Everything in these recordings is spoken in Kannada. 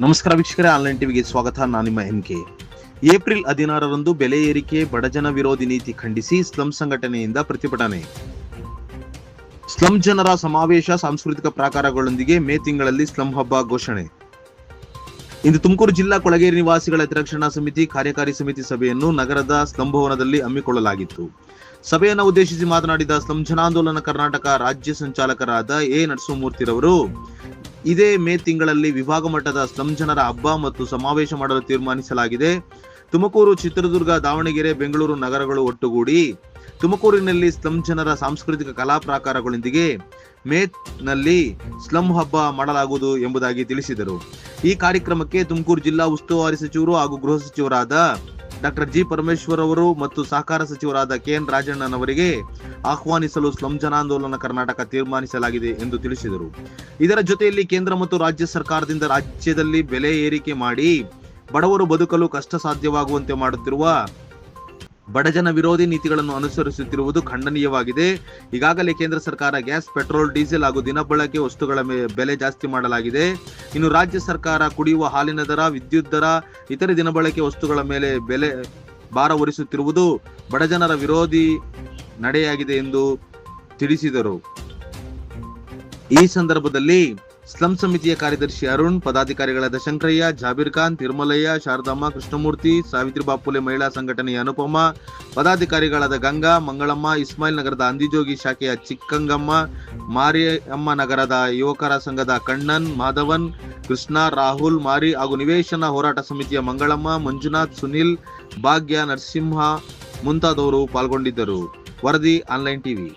ನಮಸ್ಕಾರ ವೀಕ್ಷಕರೇ ಆನ್ಲೈನ್ ಟಿವಿಗೆ ಸ್ವಾಗತ. ನಾನು ನಿಮ್ಮ ಎಂ ಕೆ ಏಪ್ರಿಲ್ ಹದಿನಾರರಂದು ಬೆಲೆ ಏರಿಕೆ, ಬಡಜನ ವಿರೋಧಿ ನೀತಿ ಖಂಡಿಸಿ, ಸ್ಲಂ ಸಂಘಟನೆಯಿಂದ ಪ್ರತಿಭಟನೆ. ಸ್ಲಂ ಜನರ ಸಮಾವೇಶ ಸಾಂಸ್ಕೃತಿಕ ಪ್ರಾಕಾರಗಳೊಂದಿಗೆ ಮೇ ತಿಂಗಳಲ್ಲಿ ಸ್ಲಂ ಹಬ್ಬ ಘೋಷಣೆ. ಇಂದು ತುಮಕೂರು ಜಿಲ್ಲಾ ಕೊಳಗೇರಿ ನಿವಾಸಿಗಳ ಹಿತರಕ್ಷಣಾ ಸಮಿತಿ, ಕಾರ್ಯಕಾರಿ ಸಮಿತಿ ಸಭೆಯನ್ನು ನಗರದ ಸ್ಲಂ ಭವನದಲ್ಲಿ ಹಮ್ಮಿಕೊಳ್ಳಲಾಗಿತ್ತು. ಸಭೆಯನ್ನು ಉದ್ದೇಶಿಸಿ ಮಾತನಾಡಿದ ಸ್ಲಂ ಜನಾಂದೋಲನ ಕರ್ನಾಟಕ ರಾಜ್ಯ ಸಂಚಾಲಕರಾದ ಎ ನರಸಿಂಹಮೂರ್ತಿರವರು ಇದೇ ಮೇ ತಿಂಗಳಲ್ಲಿ ವಿಭಾಗ ಮಟ್ಟದ ಸ್ಲಂ ಜನರ ಹಬ್ಬ ಮತ್ತು ಸಮಾವೇಶ ಮಾಡಲು ತೀರ್ಮಾನಿಸಲಾಗಿದೆ. ತುಮಕೂರು ಚಿತ್ರದುರ್ಗ, ದಾವಣಗೆರೆ, ಬೆಂಗಳೂರು ನಗರಗಳು ಒಟ್ಟುಗೂಡಿ. ತುಮಕೂರಿನಲ್ಲಿ ಸ್ಲಂ ಜನರ ಸಾಂಸ್ಕೃತಿಕ ಕಲಾ ಪ್ರಾಕಾರಗಳೊಂದಿಗೆ ಮೇನಲ್ಲಿ ಸ್ಲಂ ಹಬ್ಬ ಮಾಡಲಾಗುವುದು ಎಂಬುದಾಗಿ ತಿಳಿಸಿದರು. ಈ ಕಾರ್ಯಕ್ರಮಕ್ಕೆ ತುಮಕೂರು ಜಿಲ್ಲಾ ಉಸ್ತುವಾರಿ ಸಚಿವರು ಹಾಗೂ ಗೃಹ ಸಚಿವರಾದ ಡಾಕ್ಟರ್ ಜಿ ಪರಮೇಶ್ವರ್ ಅವರು ಮತ್ತು ಸಹಕಾರ ಸಚಿವರಾದ ಕೆ ಎನ್ ರಾಜಣ್ಣನವರಿಗೆ ಆಹ್ವಾನಿಸಲು ಸ್ಲಂ ಜನಾಂದೋಲನ ಕರ್ನಾಟಕ ತೀರ್ಮಾನಿಸಲಾಗಿದೆ ಎಂದು ತಿಳಿಸಿದರು. ಇದರ ಜೊತೆಯಲ್ಲಿ ಕೇಂದ್ರ ಮತ್ತು ರಾಜ್ಯ ಸರ್ಕಾರದಿಂದ ರಾಜ್ಯದಲ್ಲಿ ಬೆಲೆ ಏರಿಕೆ ಮಾಡಿ ಬಡವರು ಬದುಕಲು ಕಷ್ಟ ಸಾಧ್ಯವಾಗುವಂತೆ ಮಾಡುತ್ತಿರುವ ಬಡಜನ ವಿರೋಧಿ ನೀತಿಗಳನ್ನು ಅನುಸರಿಸುತ್ತಿರುವುದು ಖಂಡನೀಯವಾಗಿದೆ. ಈಗಾಗಲೇ ಕೇಂದ್ರ ಸರ್ಕಾರ ಗ್ಯಾಸ್, ಪೆಟ್ರೋಲ್, ಡೀಸೆಲ್ ಹಾಗೂ ದಿನಬಳಕೆ ವಸ್ತುಗಳ ಬೆಲೆ ಜಾಸ್ತಿ ಮಾಡಲಾಗಿದೆ. ಇನ್ನು ರಾಜ್ಯ ಸರ್ಕಾರ ಕುಡಿಯುವ ಹಾಲಿನ ದರ, ವಿದ್ಯುತ್ ದರ, ಇತರೆ ದಿನಬಳಕೆ ವಸ್ತುಗಳ ಮೇಲೆ ಬೆಲೆ ಭಾರ ಹೊರಿಸುತ್ತಿರುವುದು ಬಡಜನರ ವಿರೋಧಿ ನಡೆಯಾಗಿದೆ ಎಂದು ತಿಳಿಸಿದರು. ಈ ಸಂದರ್ಭದಲ್ಲಿ ಸ್ಲಂ ಸಮಿತಿಯ ಕಾರ್ಯದರ್ಶಿ ಅರುಣ್ ಪದಾಧಿಕಾರಿಗಳಾದ ಶಂಕರಯ್ಯ ಜಾಬೀರ್ ಖಾನ್, ತಿರುಮಲಯ್ಯ, ಶಾರದಮ್ಮ, ಕೃಷ್ಣಮೂರ್ತಿ ಸಾವಿತ್ರಿ ಬಾಪುಲೆ ಮಹಿಳಾ ಸಂಘಟನೆಯ ಅನುಪಮ, ಪದಾಧಿಕಾರಿಗಳಾದ ಗಂಗಾ, ಮಂಗಳಮ್ಮ, ಇಸ್ಮಾಯಿಲ್ ನಗರದ ಅಂದಿಜೋಗಿ ಶಾಖೆಯ ಚಿಕ್ಕಂಗಮ್ಮ, ಮಾರಿಯಮ್ಮ ನಗರದ ಯುವಕರ ಸಂಘದ ಕಣ್ಣನ್, ಮಾಧವನ್, ಕೃಷ್ಣ, ರಾಹುಲ್, ಮಾರಿ ಹಾಗೂ ನಿವೇಶನ ಹೋರಾಟ ಸಮಿತಿಯ ಮಂಗಳಮ್ಮ, ಮಂಜುನಾಥ್, ಸುನಿಲ್, ಭಾಗ್ಯ, ನರಸಿಂಹ ಮುಂತಾದವರು ಪಾಲ್ಗೊಂಡಿದ್ದರು. ವರದಿ ಆನ್ಲೈನ್ ಟಿವಿ.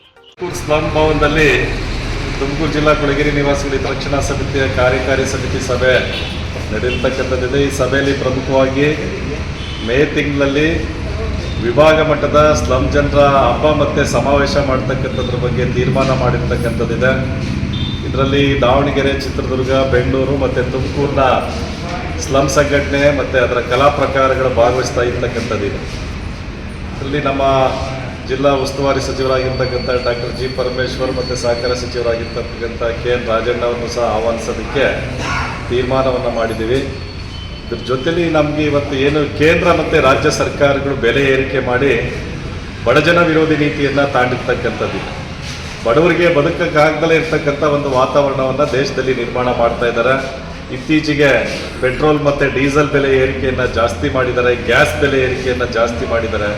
ಸ್ಲಂ ಭವನದಲ್ಲಿ ತುಮಕೂರು ಜಿಲ್ಲಾ ಕೊಳಗೇರಿ ನಿವಾಸಿಗಳ ರಕ್ಷಣಾ ಸಮಿತಿಯ ಕಾರ್ಯಕಾರಿ ಸಮಿತಿ ಸಭೆ ನಡೆಯತಕ್ಕಂಥದ್ದಿದೆ. ಈ ಸಭೆಯಲ್ಲಿ ಪ್ರಮುಖವಾಗಿ ಮೇ ತಿಂಗಳಲ್ಲಿ ವಿಭಾಗ ಮಟ್ಟದ ಸ್ಲಂ ಜನರ ಹಬ್ಬ ಮತ್ತು ಸಮಾವೇಶ ಮಾಡ್ತಕ್ಕಂಥದ್ರ ಬಗ್ಗೆ ತೀರ್ಮಾನ ಮಾಡಿರ್ತಕ್ಕಂಥದ್ದಿದೆ. ಇದರಲ್ಲಿ ದಾವಣಗೆರೆ, ಚಿತ್ರದುರ್ಗ, ಬೆಂಗಳೂರು ಮತ್ತು ತುಮಕೂರಿನ ಸ್ಲಂ ಸಂಘಟನೆ ಮತ್ತು ಅದರ ಕಲಾ ಪ್ರಕಾರಗಳು ಭಾಗವಹಿಸ್ತಾ ಇರ್ತಕ್ಕಂಥದ್ದಿದೆ. ಇಲ್ಲಿ ನಮ್ಮ ಜಿಲ್ಲಾ ಉಸ್ತುವಾರಿ ಸಚಿವರಾಗಿರ್ತಕ್ಕಂಥ ಡಾಕ್ಟರ್ ಜಿ ಪರಮೇಶ್ವರ್ ಮತ್ತು ಸಹಕಾರ ಸಚಿವರಾಗಿರ್ತಕ್ಕಂಥ ಕೆ ಎನ್ ರಾಜಣ್ಣವನ್ನು ಸಹ ಆಹ್ವಾನಿಸೋದಕ್ಕೆ ತೀರ್ಮಾನವನ್ನು ಮಾಡಿದ್ದೀವಿ. ಇದ್ರ ಜೊತೆಲಿ ನಮಗೆ ಇವತ್ತು ಏನು ಕೇಂದ್ರ ಮತ್ತು ರಾಜ್ಯ ಸರ್ಕಾರಗಳು ಬೆಲೆ ಏರಿಕೆ ಮಾಡಿ ಬಡಜನ ವಿರೋಧಿ ನೀತಿಯನ್ನು ತಾಂಡಿರ್ತಕ್ಕಂಥದ್ದು. ಬಡವರಿಗೆ ಬದುಕಕ್ಕಾಗ್ದಲೇ ಇರ್ತಕ್ಕಂಥ ಒಂದು ವಾತಾವರಣವನ್ನು ದೇಶದಲ್ಲಿ ನಿರ್ಮಾಣ ಮಾಡ್ತಾ ಇದ್ದಾರೆ. ಇತ್ತೀಚೆಗೆ ಪೆಟ್ರೋಲ್ ಮತ್ತು ಡೀಸೆಲ್ ಬೆಲೆ ಏರಿಕೆಯನ್ನು ಜಾಸ್ತಿ ಮಾಡಿದ್ದಾರೆ, ಗ್ಯಾಸ್ ಬೆಲೆ ಏರಿಕೆಯನ್ನು ಜಾಸ್ತಿ ಮಾಡಿದ್ದಾರೆ.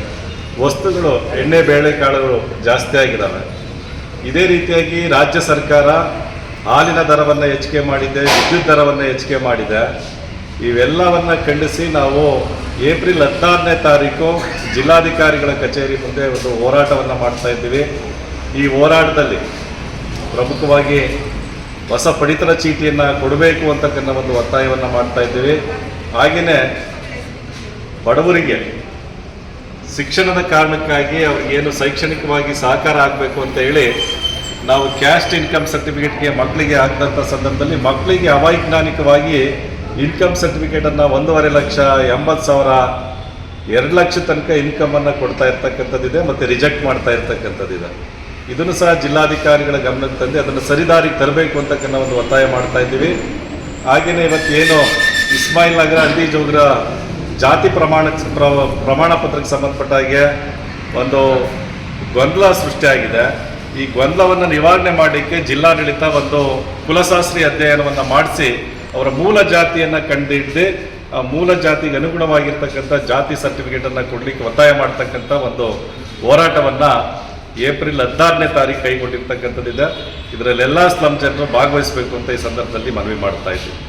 ವಸ್ತುಗಳು, ಎಣ್ಣೆ ಬೇಳೆಕಾಳುಗಳು ಜಾಸ್ತಿ ಆಗಿದ್ದಾವೆ ಇದೇ ರೀತಿಯಾಗಿ ರಾಜ್ಯ ಸರ್ಕಾರ ಹಾಲಿನ ದರವನ್ನು ಹೆಚ್ಚಿಗೆ ಮಾಡಿದೆ, ವಿದ್ಯುತ್ ದರವನ್ನು ಹೆಚ್ಚಿಗೆ ಮಾಡಿದೆ. ಇವೆಲ್ಲವನ್ನು ಖಂಡಿಸಿ ನಾವು ಏಪ್ರಿಲ್ ಹದಿನಾರನೇ ತಾರೀಕು ಜಿಲ್ಲಾಧಿಕಾರಿಗಳ ಕಚೇರಿ ಮುಂದೆ ಒಂದು ಹೋರಾಟವನ್ನು ಮಾಡ್ತಾ ಇದ್ದೀವಿ. ಈ ಹೋರಾಟದಲ್ಲಿ ಪ್ರಮುಖವಾಗಿ ಹೊಸ ಪಡಿತರ ಚೀಟಿಯನ್ನು ಕೊಡಬೇಕು ಅಂತಕ್ಕಂಥ ಒಂದು ಒತ್ತಾಯವನ್ನು ಮಾಡ್ತಾ ಇದ್ದೀವಿ. ಹಾಗೆಯೇ ಬಡವರಿಗೆ ಶಿಕ್ಷಣದ ಕಾರಣಕ್ಕಾಗಿ ಅವ್ರಿಗೇನು ಶೈಕ್ಷಣಿಕವಾಗಿ ಸಹಕಾರ ಆಗಬೇಕು ಅಂತ ಹೇಳಿ ನಾವು ಕ್ಯಾಸ್ಟ್ ಇನ್ಕಮ್ ಸರ್ಟಿಫಿಕೇಟ್ಗೆ ಮಕ್ಕಳಿಗೆ ಆಗ್ದಂಥ ಸಂದರ್ಭದಲ್ಲಿ ಮಕ್ಕಳಿಗೆ ಅವೈಜ್ಞಾನಿಕವಾಗಿ ಇನ್ಕಮ್ ಸರ್ಟಿಫಿಕೇಟನ್ನು ಒಂದೂವರೆ ಲಕ್ಷ, ಎಂಬತ್ತು ಸಾವಿರ, ಎರಡು ಲಕ್ಷ ತನಕ ಇನ್ಕಮನ್ನು ಕೊಡ್ತಾ ಇರ್ತಕ್ಕಂಥದ್ದಿದೆ ಮತ್ತು ರಿಜೆಕ್ಟ್ ಮಾಡ್ತಾ ಇರ್ತಕ್ಕಂಥದ್ದಿದೆ ಇದನ್ನು ಸಹ ಜಿಲ್ಲಾಧಿಕಾರಿಗಳ ಗಮನಕ್ಕೆ ತಂದು ಅದನ್ನು ಸರಿದಾರಿಗೆ ತರಬೇಕು ಅಂತಕ್ಕಂಥ ಒಂದು ಒತ್ತಾಯ ಮಾಡ್ತಾ ಇದ್ದೀವಿ. ಹಾಗೆಯೇ ಇವತ್ತೇನು ಇಸ್ಮಾಯಿಲ್ ನಗರ ಅಂದಿಜೋಗ್ರ ಜಾತಿ ಪ್ರಮಾಣ ಪ್ರ- ಪ್ರಮಾಣ ಪತ್ರಕ್ಕೆ ಸಂಬಂಧಪಟ್ಟ ಹಾಗೆ ಒಂದು ಗೊಂದಲ ಸೃಷ್ಟಿಯಾಗಿದೆ. ಈ ಗೊಂದಲವನ್ನು ನಿವಾರಣೆ ಮಾಡಲಿಕ್ಕೆ ಜಿಲ್ಲಾಡಳಿತ ಒಂದು ಕುಲಶಾಸ್ತ್ರಿ ಅಧ್ಯಯನವನ್ನು ಮಾಡಿಸಿ, ಅವರ ಮೂಲ ಜಾತಿಯನ್ನು ಕಂಡುಹಿಡಿದು ಆ ಮೂಲ ಜಾತಿಗೆ ಅನುಗುಣವಾಗಿರ್ತಕ್ಕಂಥ ಜಾತಿ ಸರ್ಟಿಫಿಕೇಟನ್ನು ಕೊಡಲಿಕ್ಕೆ ಒತ್ತಾಯ ಮಾಡ್ತಕ್ಕಂಥ ಒಂದು ಹೋರಾಟವನ್ನು ಏಪ್ರಿಲ್ ಹದಿನಾರನೇ ತಾರೀಕು ಕೈಗೊಂಡಿರ್ತಕ್ಕಂಥದ್ದಿದೆ. ಇದರಲ್ಲೆಲ್ಲ ಸ್ಲಮ್ ಜನರು ಭಾಗವಹಿಸಬೇಕು ಅಂತ ಈ ಸಂದರ್ಭದಲ್ಲಿ ಮನವಿ ಮಾಡ್ತಾ ಇದ್ದೀವಿ.